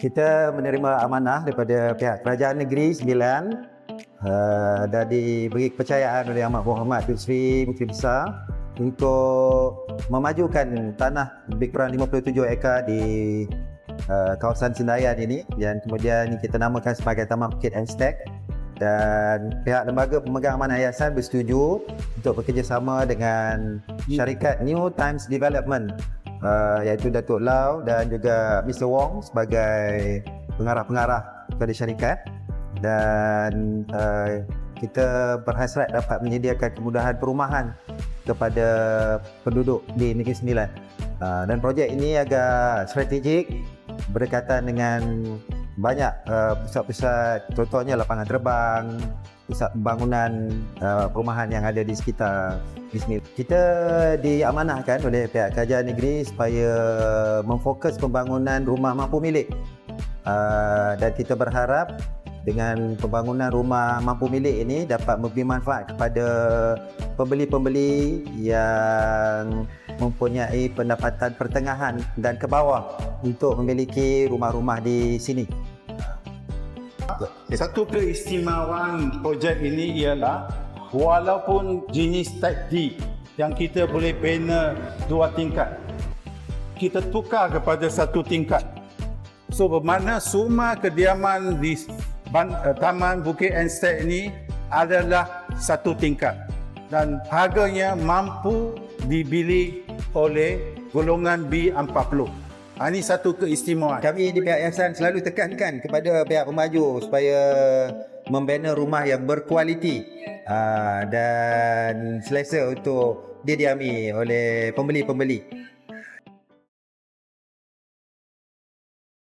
kita menerima amanah daripada pihak Kerajaan Negeri Sembilan uh, dan diberi kepercayaan oleh Amat Berhormat Tun Sri Menteri Besar untuk memajukan tanah lebih kurang 57 ekar di uh, kawasan Sendayan ini. Dan kemudian kita namakan sebagai Taman Bukit Anstek dan pihak lembaga pemegang amanah yayasan bersetuju untuk bekerjasama dengan syarikat New Times Development uh, iaitu Datuk Lau dan juga Mr Wong sebagai pengarah-pengarah kepada syarikat dan uh, kita berhasrat dapat menyediakan kemudahan perumahan kepada penduduk di Negeri Sembilan. Uh, dan projek ini agak strategik berdekatan dengan banyak uh, pusat-pusat contohnya lapangan terbang, pusat pembangunan uh, perumahan yang ada di sekitar Negeri Kita diamanahkan oleh pihak kerajaan negeri supaya memfokus pembangunan rumah mampu milik. Uh, dan kita berharap dengan pembangunan rumah mampu milik ini dapat memberi manfaat kepada pembeli-pembeli yang mempunyai pendapatan pertengahan dan ke bawah untuk memiliki rumah-rumah di sini. Satu keistimewaan projek ini ialah walaupun jenis type D yang kita boleh bina dua tingkat, kita tukar kepada satu tingkat. So bermakna semua kediaman di eh, Taman Bukit Enstek ini adalah satu tingkat dan harganya mampu dibeli oleh golongan B40. Ha, ini satu keistimewaan. Kami di pihak yayasan selalu tekankan kepada pihak pemaju supaya membina rumah yang berkualiti aa, dan selesa untuk didiami oleh pembeli-pembeli.